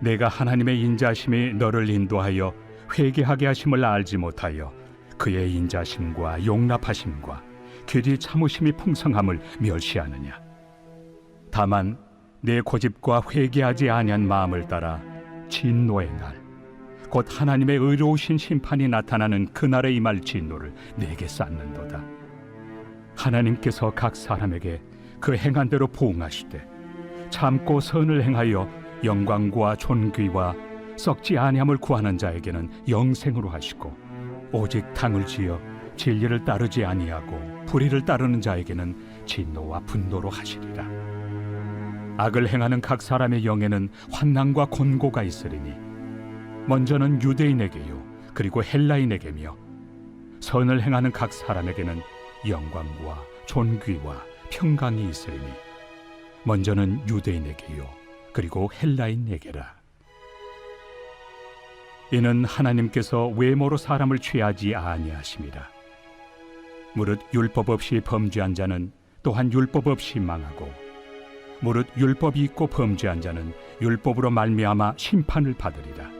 내가 하나님의 인자심이 너를 인도하여 회개하게 하심을 알지 못하여 그의 인자심과 용납하심과 길이 참으심이 풍성함을 멸시하느냐? 다만 내 고집과 회개하지 아니한 마음을 따라 진노의 날 곧 하나님의 의로우신 심판이 나타나는 그날에 임할 진노를 내게 쌓는도다. 하나님께서 각 사람에게 그 행한 대로 보응하시되 참고 선을 행하여 영광과 존귀와 썩지 아니함을 구하는 자에게는 영생으로 하시고 오직 당을 지어 진리를 따르지 아니하고 불의를 따르는 자에게는 진노와 분노로 하시리라. 악을 행하는 각 사람의 영에는 환난과 곤고가 있으리니 먼저는 유대인에게요 그리고 헬라인에게며 선을 행하는 각 사람에게는 영광과 존귀와 평강이 있으리니 먼저는 유대인에게요 그리고 헬라인에게라. 이는 하나님께서 외모로 사람을 취하지 아니하심이라 무릇 율법 없이 범죄한 자는 또한 율법 없이 망하고 무릇 율법이 있고 범죄한 자는 율법으로 말미암아 심판을 받으리라.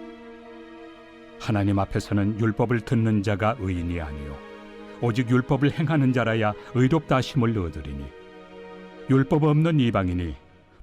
하나님 앞에서는 율법을 듣는 자가 의인이 아니요 오직 율법을 행하는 자라야 의롭다 하심을 얻으리니 율법 없는 이방인이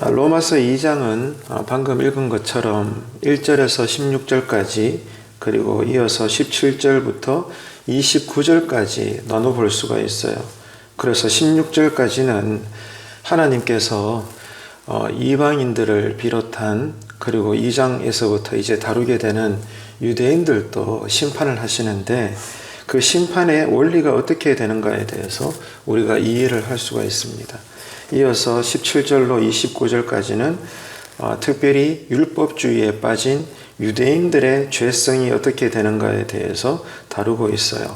아, 로마서 2장은 아, 방금 읽은 것처럼 1절에서 16절까지 그리고 이어서 17절부터 29절까지 나눠 볼 수가 있어요. 그래서 16절까지는 하나님께서 어, 이방인들을 비롯한 그리고 2장에서부터 이제 다루게 되는 유대인들도 심판을 하시는데 그 심판의 원리가 어떻게 되는가에 대해서 우리가 이해를 할 수가 있습니다. 이어서 17절로 29절까지는 어, 특별히 율법주의에 빠진 유대인들의 죄성이 어떻게 되는가에 대해서 다루고 있어요.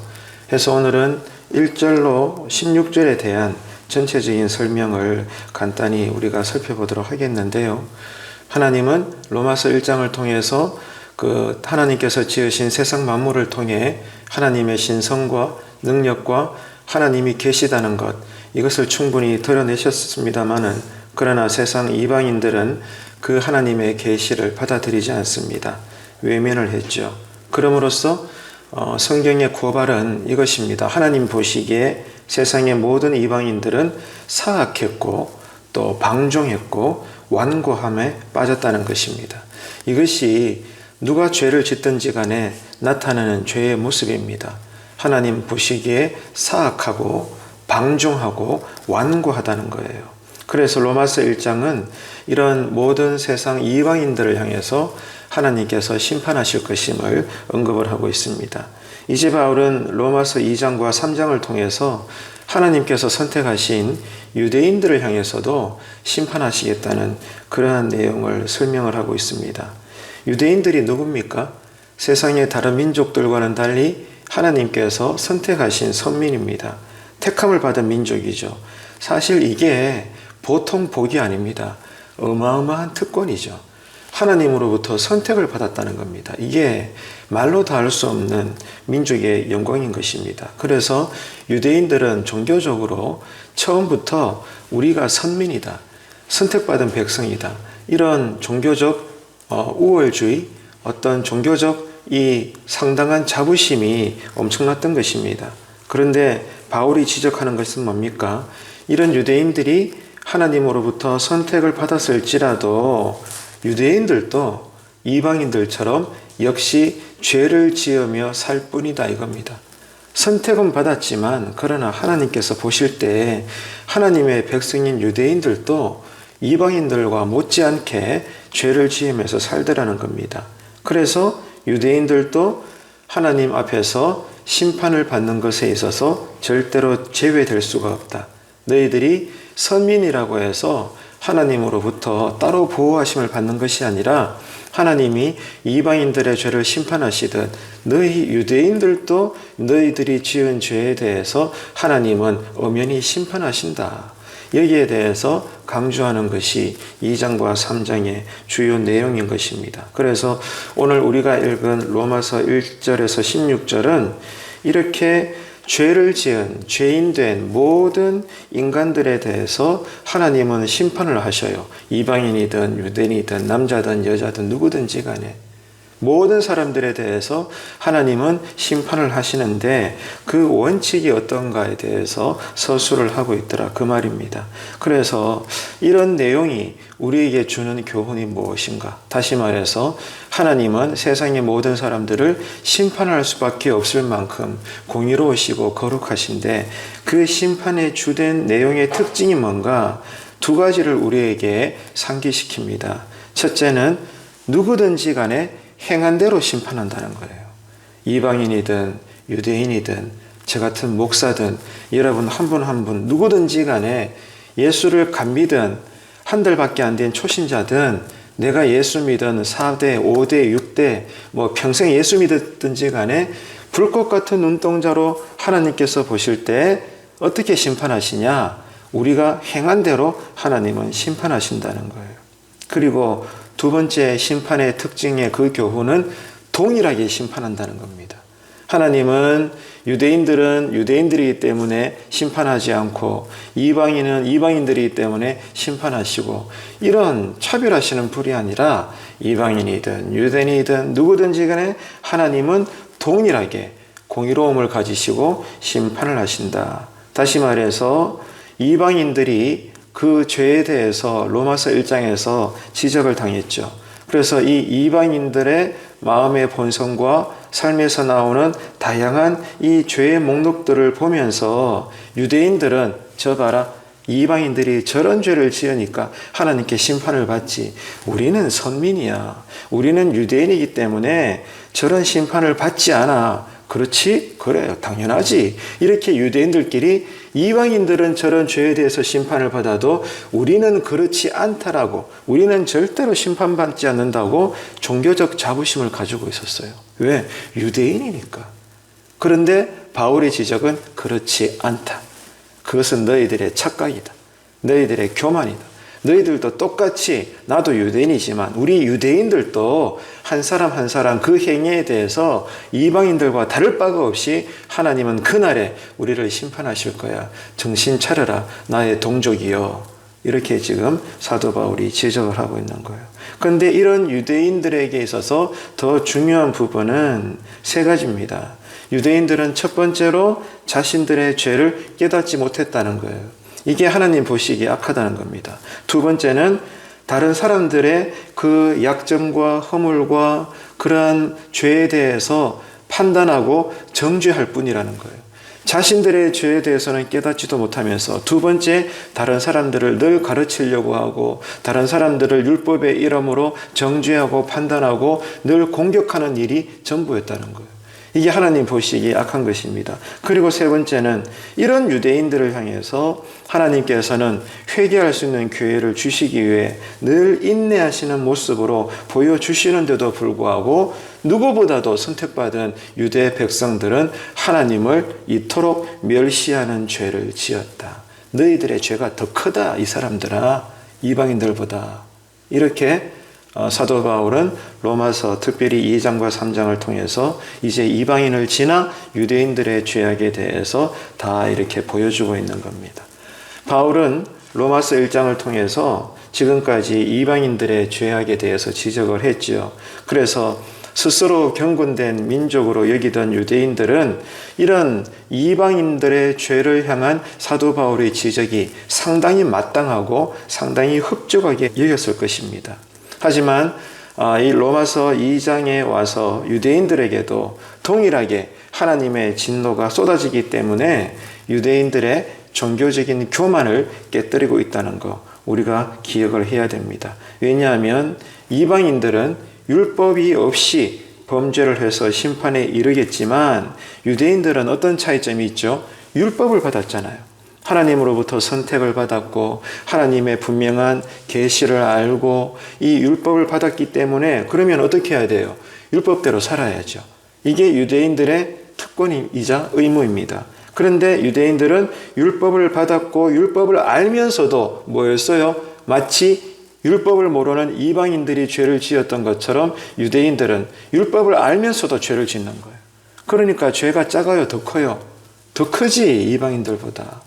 해서 오늘은 1절로 16절에 대한 전체적인 설명을 간단히 우리가 살펴보도록 하겠는데요. 하나님은 로마서 1장을 통해서 그 하나님께서 지으신 세상 만물을 통해 하나님의 신성과 능력과 하나님이 계시다는 것 이것을 충분히 드러내셨습니다마는 그러나 세상 이방인들은 그 하나님의 계시를 받아들이지 않습니다. 외면을 했죠. 그럼으로써 어, 성경의 고발은 이것입니다. 하나님 보시기에 세상의 모든 이방인들은 사악했고 또 방종했고 완고함에 빠졌다는 것입니다. 이것이 누가 죄를 짓든지 간에 나타나는 죄의 모습입니다. 하나님 보시기에 사악하고 방종하고 완고하다는 거예요. 그래서 로마서 1장은 이런 모든 세상 이방인들을 향해서 하나님께서 심판하실 것임을 언급을 하고 있습니다. 이제 바울은 로마서 2장과 3장을 통해서 하나님께서 선택하신 유대인들을 향해서도 심판하시겠다는 그러한 내용을 설명을 하고 있습니다. 유대인들이 누굽니까? 세상의 다른 민족들과는 달리 하나님께서 선택하신 선민입니다. 택함을 받은 민족이죠. 사실 이게 보통 복이 아닙니다. 어마어마한 특권이죠. 하나님으로부터 선택을 받았다는 겁니다. 이게 말로 다 할 수 없는 민족의 영광인 것입니다. 그래서 유대인들은 종교적으로 처음부터 우리가 선민이다. 선택받은 백성이다. 이런 종교적 어, 우월주의, 어떤 종교적 이 상당한 자부심이 엄청났던 것입니다. 그런데 바울이 지적하는 것은 뭡니까? 이런 유대인들이 하나님으로부터 선택을 받았을지라도 유대인들도 이방인들처럼 역시 죄를 지으며 살 뿐이다 이겁니다. 선택은 받았지만 그러나 하나님께서 보실 때 하나님의 백성인 유대인들도 이방인들과 못지않게 죄를 지으면서 살더라는 겁니다. 그래서 유대인들도 하나님 앞에서 심판을 받는 것에 있어서 절대로 제외될 수가 없다. 너희들이 선민이라고 해서 하나님으로부터 따로 보호하심을 받는 것이 아니라 하나님이 이방인들의 죄를 심판하시듯 너희 유대인들도 너희들이 지은 죄에 대해서 하나님은 엄연히 심판하신다. 여기에 대해서 강조하는 것이 2장과 3장의 주요 내용인 것입니다. 그래서 오늘 우리가 읽은 로마서 1절에서 16절은 이렇게 죄를 지은 죄인 된 모든 인간들에 대해서 하나님은 심판을 하셔요. 이방인이든 유대인이든 남자든 여자든 누구든지 간에 모든 사람들에 대해서 하나님은 심판을 하시는데 그 원칙이 어떤가에 대해서 서술을 하고 있더라 그 말입니다. 그래서 이런 내용이 우리에게 주는 교훈이 무엇인가? 다시 말해서 하나님은 세상의 모든 사람들을 심판할 수밖에 없을 만큼 공의로우시고 거룩하신데 그 심판의 주된 내용의 특징이 뭔가? 두 가지를 우리에게 상기시킵니다. 첫째는 누구든지 간에 행한 대로 심판한다는 거예요. 이방인이든 유대인이든 저 같은 목사든 여러분 한 분 한 분 누구든지 간에 예수를 간 믿은 한 달밖에 안 된 초신자든 내가 예수 믿은 4대, 5대, 6대 뭐 평생 예수 믿었든지 간에 불꽃 같은 눈동자로 하나님께서 보실 때 어떻게 심판하시냐? 우리가 행한 대로 하나님은 심판하신다는 거예요. 그리고 두 번째 심판의 특징의 그 교훈은 동일하게 심판한다는 겁니다. 하나님은 유대인들은 유대인들이기 때문에 심판하지 않고 이방인은 이방인들이기 때문에 심판하시고 이런 차별하시는 불이 아니라 이방인이든 유대인이든 누구든지 간에 하나님은 동일하게 공의로움을 가지시고 심판을 하신다. 다시 말해서 이방인들이 그 죄에 대해서 로마서 1장에서 지적을 당했죠. 그래서 이 이방인들의 마음의 본성과 삶에서 나오는 다양한 이 죄의 목록들을 보면서 유대인들은 저 봐라 이방인들이 저런 죄를 지으니까 하나님께 심판을 받지. 우리는 선민이야. 우리는 유대인이기 때문에 저런 심판을 받지 않아. 그렇지? 그래요. 당연하지. 이렇게 유대인들끼리 이방인들은 저런 죄에 대해서 심판을 받아도 우리는 그렇지 않다라고, 우리는 절대로 심판받지 않는다고 종교적 자부심을 가지고 있었어요. 왜? 유대인이니까. 그런데 바울의 지적은 그렇지 않다. 그것은 너희들의 착각이다. 너희들의 교만이다. 너희들도 똑같이 나도 유대인이지만 우리 유대인들도 한 사람 한 사람 그 행위에 대해서 이방인들과 다를 바가 없이 하나님은 그날에 우리를 심판하실 거야. 정신 차려라. 나의 동족이여. 이렇게 지금 사도 바울이 지적을 하고 있는 거예요. 그런데 이런 유대인들에게 있어서 더 중요한 부분은 세 가지입니다. 유대인들은 첫 번째로 자신들의 죄를 깨닫지 못했다는 거예요. 이게 하나님 보시기에 악하다는 겁니다. 두 번째는 다른 사람들의 그 약점과 허물과 그러한 죄에 대해서 판단하고 정죄할 뿐이라는 거예요. 자신들의 죄에 대해서는 깨닫지도 못하면서 두 번째 다른 사람들을 늘 가르치려고 하고 다른 사람들을 율법의 이름으로 정죄하고 판단하고 늘 공격하는 일이 전부였다는 거예요. 이게 하나님 보시기에 악한 것입니다. 그리고 세 번째는 이런 유대인들을 향해서 하나님께서는 회개할 수 있는 기회를 주시기 위해 늘 인내하시는 모습으로 보여주시는데도 불구하고 누구보다도 선택받은 유대 백성들은 하나님을 이토록 멸시하는 죄를 지었다. 너희들의 죄가 더 크다, 이 사람들아. 이방인들보다. 이렇게 어, 사도 바울은 로마서 특별히 2장과 3장을 통해서 이제 이방인을 지나 유대인들의 죄악에 대해서 다 이렇게 보여주고 있는 겁니다. 바울은 로마서 1장을 통해서 지금까지 이방인들의 죄악에 대해서 지적을 했지요. 그래서 스스로 경건된 민족으로 여기던 유대인들은 이런 이방인들의 죄를 향한 사도 바울의 지적이 상당히 마땅하고 상당히 흡족하게 여겼을 것입니다. 하지만 아, 이 로마서 2장에 와서 유대인들에게도 동일하게 하나님의 진노가 쏟아지기 때문에 유대인들의 종교적인 교만을 깨뜨리고 있다는 거 우리가 기억을 해야 됩니다. 왜냐하면 이방인들은 율법이 없이 범죄를 해서 심판에 이르겠지만 유대인들은 어떤 차이점이 있죠? 율법을 받았잖아요. 하나님으로부터 선택을 받았고 하나님의 분명한 계시를 알고 이 율법을 받았기 때문에 그러면 어떻게 해야 돼요? 율법대로 살아야죠. 이게 유대인들의 특권이자 의무입니다. 그런데 유대인들은 율법을 받았고 율법을 알면서도 뭐였어요? 마치 율법을 모르는 이방인들이 죄를 지었던 것처럼 유대인들은 율법을 알면서도 죄를 짓는 거예요. 그러니까 죄가 작아요, 더 커요. 더 크지 이방인들보다.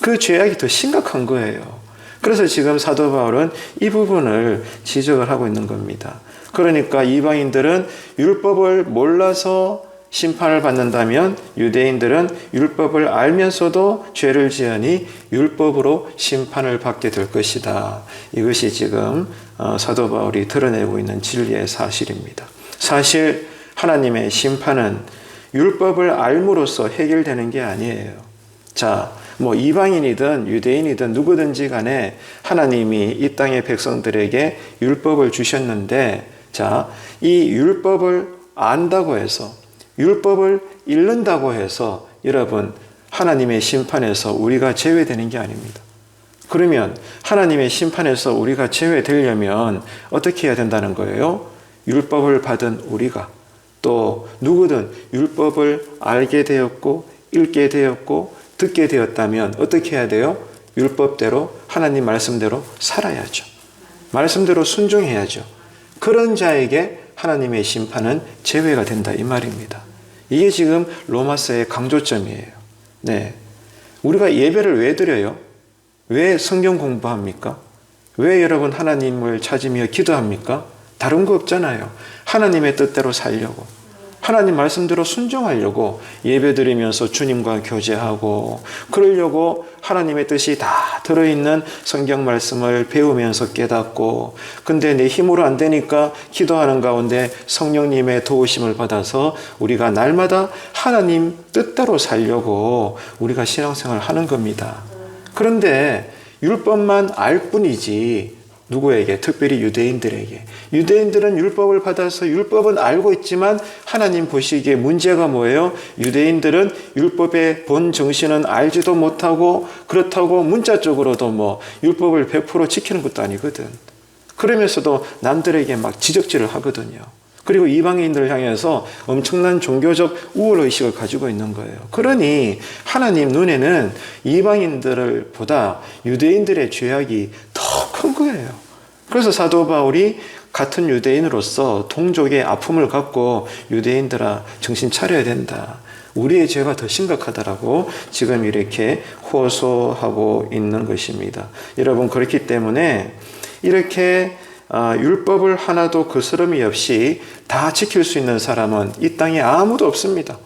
그 죄악이 더 심각한 거예요. 그래서 지금 사도 바울은 이 부분을 지적을 하고 있는 겁니다. 그러니까 이방인들은 율법을 몰라서 심판을 받는다면 유대인들은 율법을 알면서도 죄를 지으니 율법으로 심판을 받게 될 것이다. 이것이 지금 어, 사도 바울이 드러내고 있는 진리의 사실입니다. 사실 하나님의 심판은 율법을 알므로써 해결되는 게 아니에요. 자, 뭐 이방인이든 유대인이든 누구든지 간에 하나님이 이 땅의 백성들에게 율법을 주셨는데 자, 이 율법을 안다고 해서 율법을 잃는다고 해서 여러분 하나님의 심판에서 우리가 제외되는 게 아닙니다. 그러면 하나님의 심판에서 우리가 제외되려면 어떻게 해야 된다는 거예요? 율법을 받은 우리가 또 누구든 율법을 알게 되었고 읽게 되었고 듣게 되었다면 어떻게 해야 돼요? 율법대로 하나님 말씀대로 살아야죠. 말씀대로 순종해야죠. 그런 자에게 하나님의 심판은 제외가 된다 이 말입니다. 이게 지금 로마서의 강조점이에요. 네. 우리가 예배를 왜 드려요? 왜 성경 공부합니까? 왜 여러분 하나님을 찾으며 기도합니까? 다른 거 없잖아요. 하나님의 뜻대로 살려고. 하나님 말씀대로 순종하려고 예배 드리면서 주님과 교제하고 그러려고 하나님의 뜻이 다 들어있는 성경 말씀을 배우면서 깨닫고 근데 내 힘으로 안 되니까 기도하는 가운데 성령님의 도우심을 받아서 우리가 날마다 하나님 뜻대로 살려고 우리가 신앙생활 하는 겁니다. 그런데 율법만 알 뿐이지 누구에게? 특별히 유대인들에게. 유대인들은 율법을 받아서 율법은 알고 있지만 하나님 보시기에 문제가 뭐예요? 유대인들은 율법의 본 정신은 알지도 못하고 그렇다고 문자적으로도 뭐 율법을 100% 지키는 것도 아니거든. 그러면서도 남들에게 막 지적질을 하거든요. 그리고 이방인들을 향해서 엄청난 종교적 우월 의식을 가지고 있는 거예요. 그러니 하나님 눈에는 이방인들을 보다 유대인들의 죄악이 더 큰 거예요. 그래서 사도 바울이 같은 유대인으로서 동족의 아픔을 갖고 유대인들아 정신 차려야 된다. 우리의 죄가 더 심각하다라고 지금 이렇게 호소하고 있는 것입니다. 여러분 그렇기 때문에 이렇게 아, 율법을 하나도 거스름이 없이 다 지킬 수 있는 사람은 이 땅에 아무도 없습니다.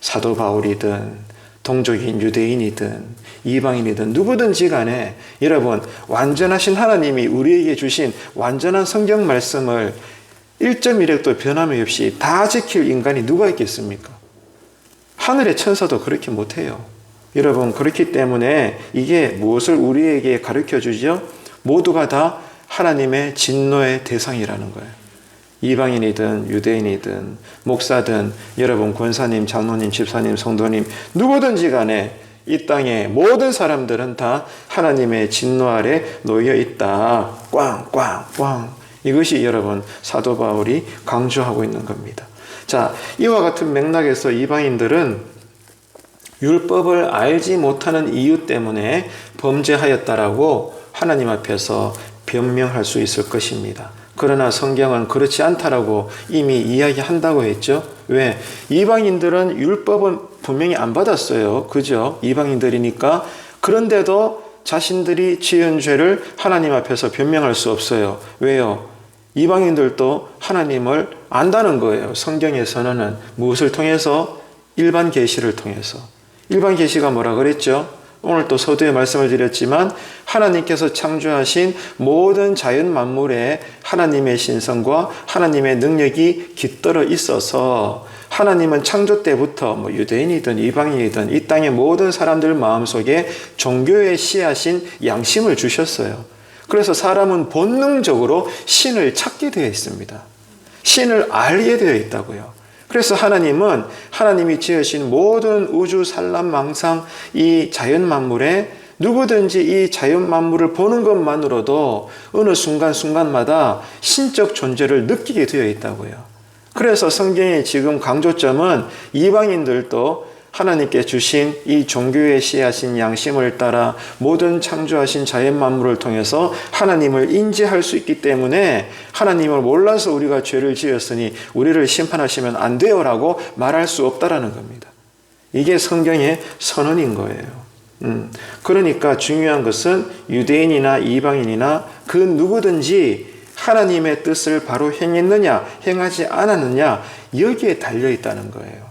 사도 바울이든 동족인 유대인이든 이방인이든 누구든지 간에 여러분 완전하신 하나님이 우리에게 주신 완전한 성경 말씀을 1.1획도 변함이 없이 다 지킬 인간이 누가 있겠습니까? 하늘의 천사도 그렇게 못해요. 여러분 그렇기 때문에 이게 무엇을 우리에게 가르쳐 주죠? 모두가 다 하나님의 진노의 대상이라는 거예요. 이방인이든 유대인이든 목사든 여러분 권사님, 장로님, 집사님, 성도님 누구든지 간에 이 땅의 모든 사람들은 다 하나님의 진노 아래 놓여 있다. 꽝꽝꽝. 이것이 여러분 사도 바울이 강조하고 있는 겁니다. 자, 이와 같은 맥락에서 이방인들은 율법을 알지 못하는 이유 때문에 범죄하였다라고 하나님 앞에서 변명할 수 있을 것입니다. 그러나 성경은 그렇지 않다라고 이미 이야기한다고 했죠. 왜? 이방인들은 율법은 분명히 안 받았어요. 그죠? 이방인들이니까. 그런데도 자신들이 지은 죄를 하나님 앞에서 변명할 수 없어요. 왜요? 이방인들도 하나님을 안다는 거예요. 성경에서는 무엇을 통해서? 일반 계시를 통해서. 일반 계시가 뭐라 그랬죠? 오늘 또 서두에 말씀을 드렸지만 하나님께서 창조하신 모든 자연 만물에 하나님의 신성과 하나님의 능력이 깃들어 있어서 하나님은 창조 때부터 뭐 유대인이든 이방인이든 이 땅의 모든 사람들 마음속에 종교의 씨앗인 양심을 주셨어요. 그래서 사람은 본능적으로 신을 찾게 되어 있습니다. 신을 알게 되어 있다고요. 그래서 하나님은 하나님이 지으신 모든 우주 산란 망상 이 자연 만물에 누구든지 이 자연 만물을 보는 것만으로도 어느 순간순간마다 신적 존재를 느끼게 되어 있다고요. 그래서 성경의 지금 강조점은 이방인들도 하나님께 주신 이 종교의 씨앗인 양심을 따라 모든 창조하신 자연 만물을 통해서 하나님을 인지할 수 있기 때문에 하나님을 몰라서 우리가 죄를 지었으니 우리를 심판하시면 안 돼요라고 말할 수 없다라는 겁니다. 이게 성경의 선언인 거예요. 음, 그러니까 중요한 것은 유대인이나 이방인이나 그 누구든지 하나님의 뜻을 바로 행했느냐, 행하지 않았느냐, 여기에 달려 있다는 거예요.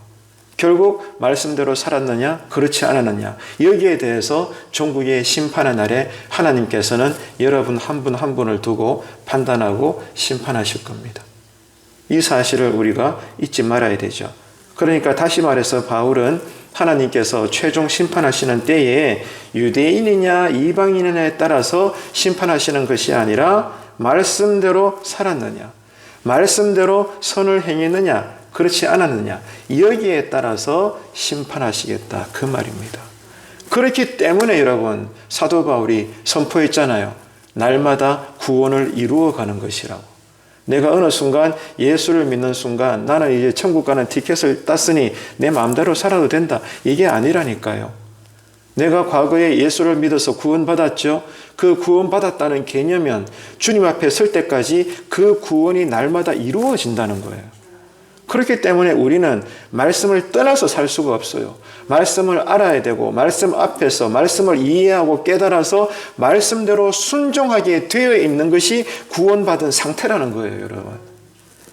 결국 말씀대로 살았느냐, 그렇지 않았느냐, 여기에 대해서 종국의 심판의 날에 하나님께서는 여러분 한분한 분을 두고 판단하고 심판하실 겁니다. 이 사실을 우리가 잊지 말아야 되죠. 그러니까 다시 말해서 바울은 하나님께서 최종 심판하시는 때에 유대인이냐 이방인이냐에 따라서 심판하시는 것이 아니라 말씀대로 살았느냐, 말씀대로 선을 행했느냐, 그렇지 않았느냐, 여기에 따라서 심판하시겠다. 그 말입니다. 그렇기 때문에 여러분, 사도 바울이 선포했잖아요. 날마다 구원을 이루어 가는 것이라고. 내가 어느 순간 예수를 믿는 순간 나는 이제 천국 가는 티켓을 땄으니 내 마음대로 살아도 된다. 이게 아니라니까요. 내가 과거에 예수를 믿어서 구원받았죠. 그 구원받았다는 개념은 주님 앞에 설 때까지 그 구원이 날마다 이루어진다는 거예요. 그렇기 때문에 우리는 말씀을 떠나서 살 수가 없어요. 말씀을 알아야 되고, 말씀 앞에서 말씀을 이해하고 깨달아서 말씀대로 순종하게 되어 있는 것이 구원받은 상태라는 거예요, 여러분.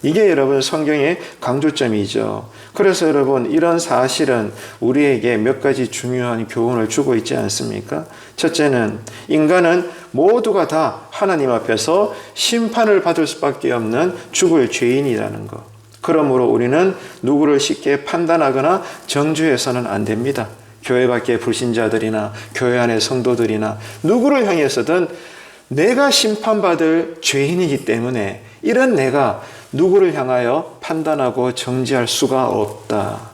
이게 여러분 성경의 강조점이죠. 그래서 여러분 이런 사실은 우리에게 몇 가지 중요한 교훈을 주고 있지 않습니까? 첫째는 인간은 모두가 다 하나님 앞에서 심판을 받을 수밖에 없는 죽을 죄인이라는 것. 그러므로 우리는 누구를 쉽게 판단하거나 정죄해서는 안 됩니다. 교회 밖의 불신자들이나 교회 안의 성도들이나 누구를 향해서든 내가 심판받을 죄인이기 때문에 이런 내가 누구를 향하여 판단하고 정지할 수가 없다.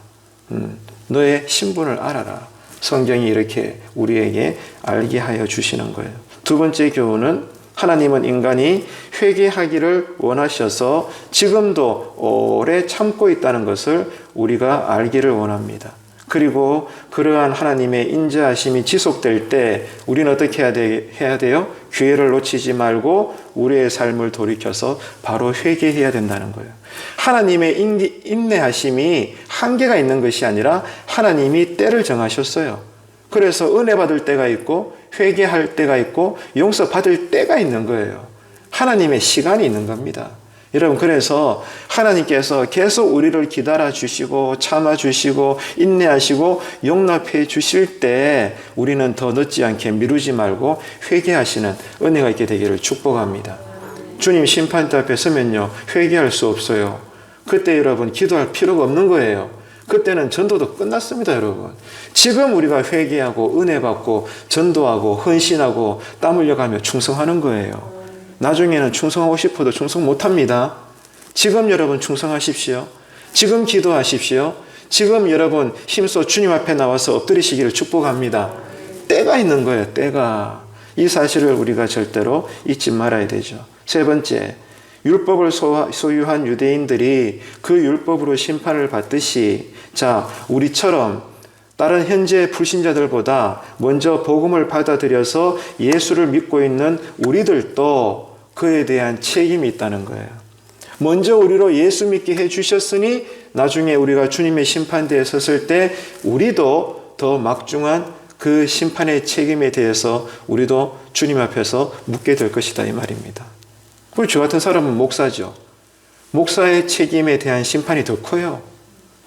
음, 너의 신분을 알아라. 성경이 이렇게 우리에게 알게 하여 주시는 거예요. 두 번째 교훈은 하나님은 인간이 회개하기를 원하셔서 지금도 오래 참고 있다는 것을 우리가 알기를 원합니다. 그리고 그러한 하나님의 인자하심이 지속될 때 우리는 어떻게 해야, 돼, 해야 돼요? 기회를 놓치지 말고 우리의 삶을 돌이켜서 바로 회개해야 된다는 거예요. 하나님의 인내하심이 한계가 있는 것이 아니라 하나님이 때를 정하셨어요. 그래서 은혜 받을 때가 있고 회개할 때가 있고 용서 받을 때가 있는 거예요. 하나님의 시간이 있는 겁니다. 여러분 그래서 하나님께서 계속 우리를 기다려 주시고 참아 주시고 인내하시고 용납해 주실 때 우리는 더 늦지 않게 미루지 말고 회개하시는 은혜가 있게 되기를 축복합니다. 주님 심판대 앞에 서면요 회개할 수 없어요. 그때 여러분 기도할 필요가 없는 거예요. 그때는 전도도 끝났습니다, 여러분. 지금 우리가 회개하고 은혜 받고 전도하고 헌신하고 땀 흘려가며 충성하는 거예요. 나중에는 충성하고 싶어도 충성 못 합니다. 지금 여러분 충성하십시오. 지금 기도하십시오. 지금 여러분 힘써 주님 앞에 나와서 엎드리시기를 축복합니다. 때가 있는 거예요, 때가. 이 사실을 우리가 절대로 잊지 말아야 되죠. 세 번째, 율법을 소유한 유대인들이 그 율법으로 심판을 받듯이 자, 우리처럼 다른 현재 불신자들보다 먼저 복음을 받아들여서 예수를 믿고 있는 우리들도 그에 대한 책임이 있다는 거예요. 먼저 우리로 예수 믿게 해 주셨으니 나중에 우리가 주님의 심판대에 섰을 때 우리도 더 막중한 그 심판의 책임에 대해서 우리도 주님 앞에서 묻게 될 것이다 이 말입니다. 그리고 저 같은 사람은 목사죠. 목사의 책임에 대한 심판이 더 커요.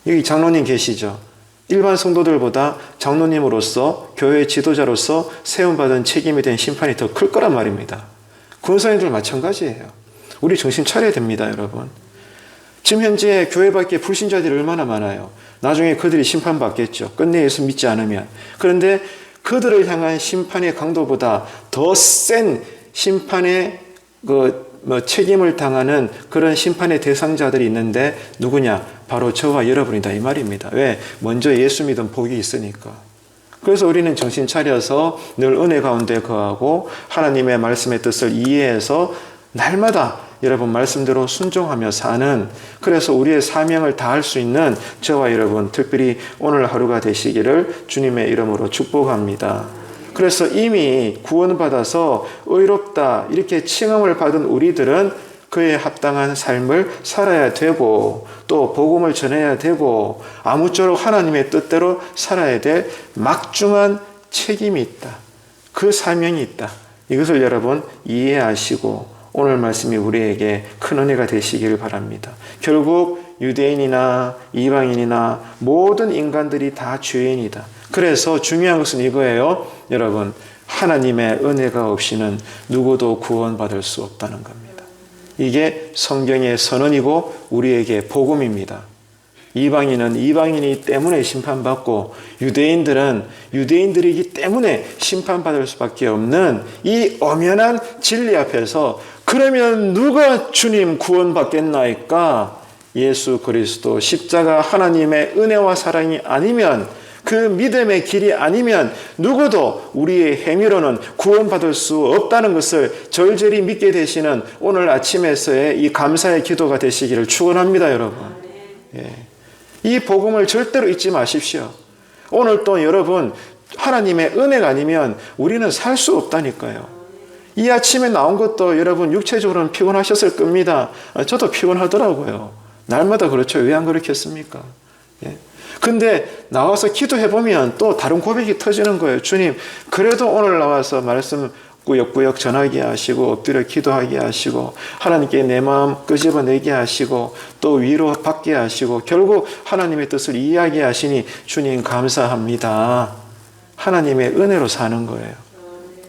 여기 장로님 계시죠? 일반 성도들보다 장로님으로서 교회 지도자로서 세움받은 책임에 대한 심판이 더 클 거란 말입니다. 군사님들 마찬가지예요. 우리 정신 차려야 됩니다, 여러분. 지금 현재 교회 밖에 불신자들이 얼마나 많아요. 나중에 그들이 심판받겠죠. 끝내 예수 믿지 않으면. 그런데 그들을 향한 심판의 강도보다 더 센 심판의 그 뭐 책임을 당하는 그런 심판의 대상자들이 있는데 누구냐? 바로 저와 여러분이다 이 말입니다. 왜? 먼저 예수 믿은 복이 있으니까. 그래서 우리는 정신 차려서 늘 은혜 가운데 거하고 하나님의 말씀의 뜻을 이해해서 날마다 여러분 말씀대로 순종하며 사는 그래서 우리의 사명을 다할 수 있는 저와 여러분 특별히 오늘 하루가 되시기를 주님의 이름으로 축복합니다. 그래서 이미 구원받아서 의롭다 이렇게 칭함을 받은 우리들은 그에 합당한 삶을 살아야 되고 또 복음을 전해야 되고 아무쪼록 하나님의 뜻대로 살아야 될 막중한 책임이 있다. 그 사명이 있다. 이것을 여러분 이해하시고 오늘 말씀이 우리에게 큰 은혜가 되시기를 바랍니다. 결국 유대인이나 이방인이나 모든 인간들이 다 죄인이다. 그래서 중요한 것은 이거예요. 여러분, 하나님의 은혜가 없이는 누구도 구원받을 수 없다는 겁니다. 이게 성경의 선언이고 우리에게 복음입니다. 이방인은 이방인이기 때문에 심판받고 유대인들은 유대인들이기 때문에 심판받을 수밖에 없는 이 엄연한 진리 앞에서 그러면 누가 주님 구원받겠나이까? 예수 그리스도 십자가 하나님의 은혜와 사랑이 아니면 그 믿음의 길이 아니면 누구도 우리의 행위로는 구원받을 수 없다는 것을 절절히 믿게 되시는 오늘 아침에서의 이 감사의 기도가 되시기를 축원합니다, 여러분. 예. 이 복음을 절대로 잊지 마십시오. 오늘 또 여러분 하나님의 은혜가 아니면 우리는 살 수 없다니까요. 이 아침에 나온 것도 여러분 육체적으로는 피곤하셨을 겁니다. 아, 저도 피곤하더라고요. 날마다 그렇죠. 왜 안 그렇겠습니까? 예. 근데 나와서 기도해 보면 또 다른 고백이 터지는 거예요. 주님, 그래도 오늘 나와서 말씀 꾸역꾸역 전하게 하시고 엎드려 기도하게 하시고 하나님께 내 마음 끄집어내게 하시고 또 위로 받게 하시고 결국 하나님의 뜻을 이해하게 하시니 주님 감사합니다. 하나님의 은혜로 사는 거예요.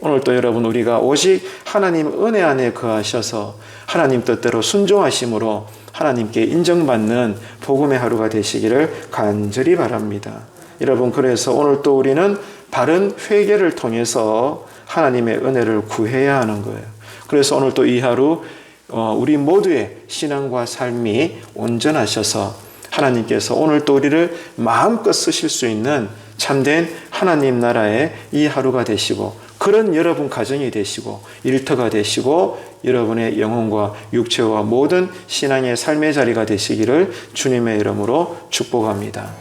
오늘 또 여러분 우리가 오직 하나님 은혜 안에 거하셔서 하나님 뜻대로 순종하심으로 하나님께 인정받는 복음의 하루가 되시기를 간절히 바랍니다. 여러분 그래서 오늘 또 우리는 바른 회개를 통해서 하나님의 은혜를 구해야 하는 거예요. 그래서 오늘 또 이 하루 어, 우리 모두의 신앙과 삶이 온전하셔서 하나님께서 오늘 또 우리를 마음껏 쓰실 수 있는 참된 하나님 나라의 이 하루가 되시고 그런 여러분 가정이 되시고 일터가 되시고 여러분의 영혼과 육체와 모든 신앙의 삶의 자리가 되시기를 주님의 이름으로 축복합니다.